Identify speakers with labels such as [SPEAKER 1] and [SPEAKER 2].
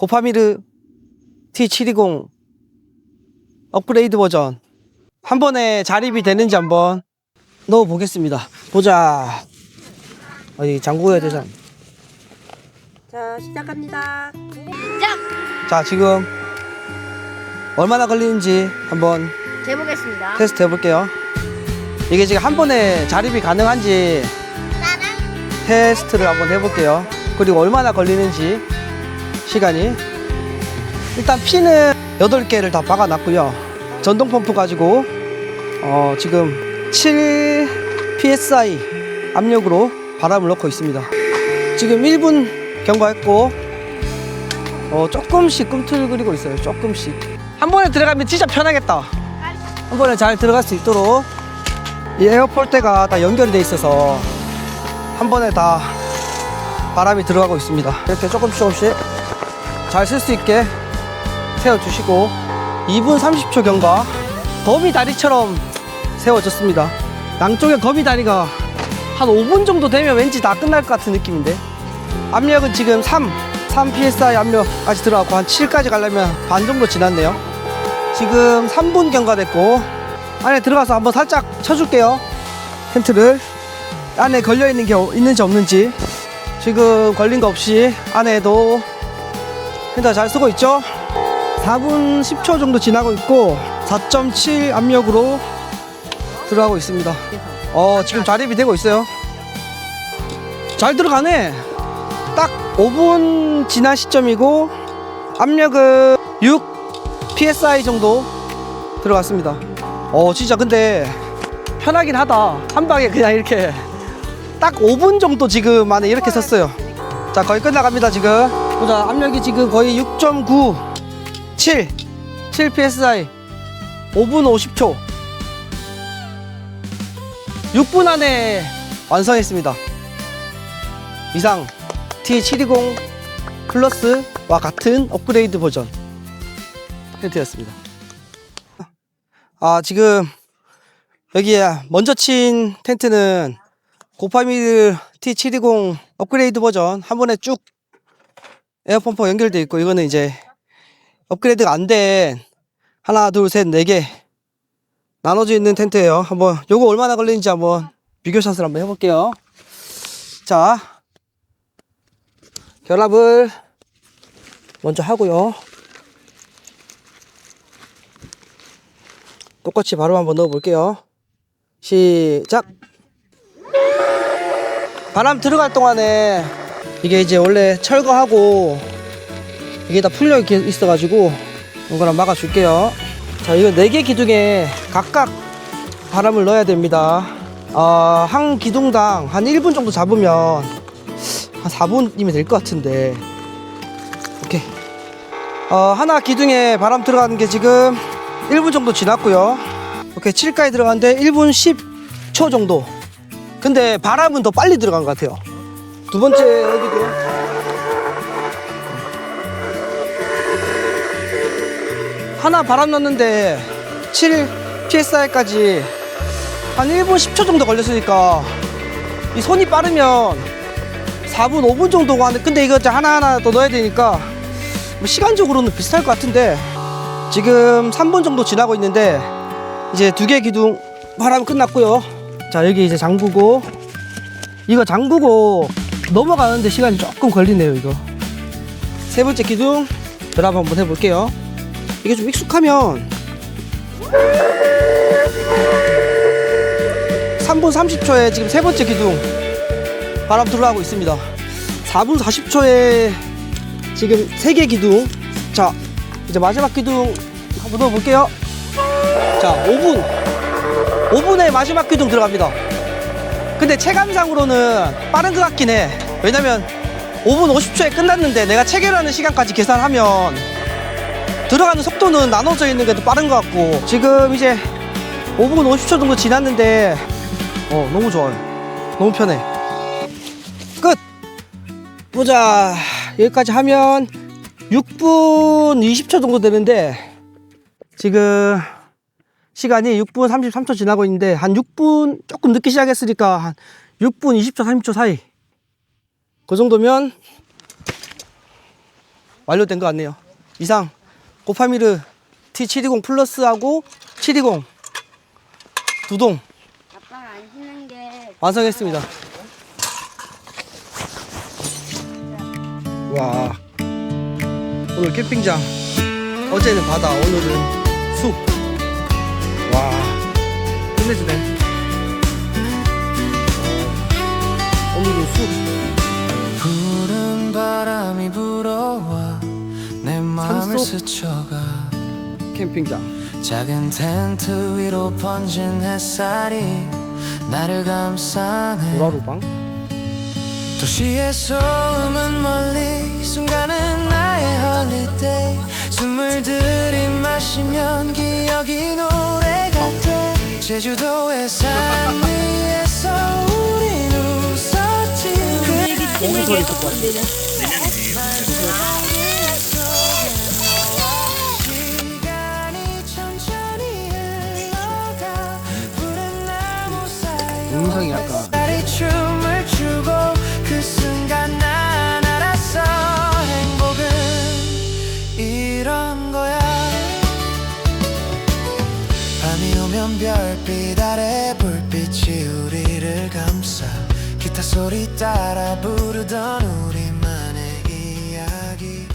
[SPEAKER 1] 고파미르 T720 업그레이드 버전 한 번에 자립이 되는지 한번 넣어 보겠습니다. 보자. 어디 잠그야 되잖아.
[SPEAKER 2] 자, 시작합니다.
[SPEAKER 1] 자, 지금 얼마나 걸리는지 한번
[SPEAKER 2] 재보겠습니다.
[SPEAKER 1] 테스트 해볼게요. 이게 지금 한 번에 자립이 가능한지 테스트를 한번 해볼게요. 그리고 얼마나 걸리는지 시간이 일단 피는 8개를 다 박아놨고요. 전동 펌프 가지고 어, 지금 7 psi 압력으로 바람을 넣고 있습니다. 지금 1분 경과했고 어, 조금씩 꿈틀거리고 있어요. 조금씩. 한 번에 들어가면 진짜 편하겠다. 한 번에 잘 들어갈 수 있도록 이 에어폴대가 다 연결이 돼 있어서 한 번에 다 바람이 들어가고 있습니다. 이렇게 조금씩 조금씩 잘 쓸 수 있게 세워주시고 2분 30초 경과 거미 다리처럼 세워졌습니다. 양쪽에 거미 다리가 한 5분 정도 되면 왠지 다 끝날 것 같은 느낌인데 압력은 지금 3, 3 psi 압력까지 들어가고 한 7까지 가려면 반 정도 지났네요. 지금 3분 경과됐고 안에 들어가서 한번 살짝 쳐줄게요. 텐트를 안에 걸려 있는 게 어- 있는지 없는지 지금 걸린 거 없이 안에도 텐트 잘 쓰고 있죠? 4분 10초 정도 지나고 있고 4.7 압력으로 들어가고 있습니다. 어 지금 자립이 되고 있어요. 잘 들어가네. 딱 5분 지난 시점이고 압력은 6 psi 정도 들어갔습니다. 어 진짜 근데 편하긴 하다. 한 방에 그냥 이렇게 딱 5분 정도 지금 안에 이렇게 썼어요. 자 거의 끝나갑니다 지금. 보자 압력이 지금 거의 6.9 7 7 psi 5분 50초 6분 안에 완성했습니다. 이상 T720 플러스와 같은 업그레이드 버전 텐트였습니다. 아, 지금 여기에 먼저 친 텐트는 고파미르 T720 업그레이드 버전 한 번에 쭉 에어펌프 연결돼 있고 이거는 이제 업그레이드가 안 된 하나, 둘, 셋, 네 개 나눠져 있는 텐트예요. 한번 요거 얼마나 걸리는지 한번 비교샷을 한번 해볼게요. 자, 결합을 먼저 하고요. 똑같이 바로 한번 넣어 볼게요. 시작. 바람 들어갈 동안에 이게 이제 원래 철거하고 이게 다 풀려 있어가지고 이거랑 막아 줄게요. 자, 이거 네 개 기둥에 각각 바람을 넣어야 됩니다. 어, 한 기둥당 한 1분 정도 잡으면 한 4분이면 될 것 같은데. 오케이. 어, 하나 기둥에 바람 들어가는 게 지금 1분 정도 지났고요. 오케이. 7까지 들어갔는데 1분 10초 정도. 근데 바람은 더 빨리 들어간 것 같아요. 두 번째 여기도. 하나 바람 넣는데 7 psi까지 한 1분 10초 정도 걸렸으니까 이 손이 빠르면 4분 5분 정도가 하는데 근데 이거 하나하나 더 넣어야 되니까 뭐 시간적으로는 비슷할 것 같은데 지금 3분 정도 지나고 있는데 이제 두 개 기둥 바람 끝났고요 자 여기 이제 잠그고 이거 잠그고 넘어가는데 시간이 조금 걸리네요 이거 세 번째 기둥 결합 한번 해볼게요 이게 좀 익숙하면 3분 30초에 지금 세 번째 기둥 바람 들어가고 있습니다. 4분 40초에 지금 세 개 기둥. 자, 이제 마지막 기둥 한번 넣어볼게요. 자, 5분. 5분에 마지막 기둥 들어갑니다. 근데 체감상으로는 빠른 것 같긴 해. 왜냐면 5분 50초에 끝났는데 내가 체결하는 시간까지 계산하면 들어가는 속도는 나눠져 있는 게 더 빠른 것 같고 지금 이제 5분 50초 정도 지났는데 어 너무 좋아요. 너무 편해. 끝! 보자. 여기까지 하면 6분 20초 정도 되는데 지금 시간이 6분 33초 지나고 있는데 한 6분 조금 늦게 시작했으니까 한 6분 20초 30초 사이 그 정도면 완료된 것 같네요. 이상 고파미르 T720 플러스하고 720 두 동
[SPEAKER 2] 아빠가 안 신는 게
[SPEAKER 1] 완성했습니다. 와 오늘 캠핑장 어제는 바다 오늘은 숲. 와 끝내주네. 산속.
[SPEAKER 3] 스쳐가
[SPEAKER 1] 캠핑장.
[SPEAKER 3] 작은 텐트 위로 번진 햇살이 나를 감싸네
[SPEAKER 1] 도라루방.
[SPEAKER 3] 도시의 소음은 멀리 순간은 나의 홀리데이 숨을 들이마시면 기억이 노래가 돼 제주도의 산 위에서 우린 웃었지 그
[SPEAKER 1] 고기 소리 듣
[SPEAKER 3] 야. 밤이 오면 별빛 아래 불빛이 우리를 감싸 기타 소리 따라 부르던 우리만의 이야기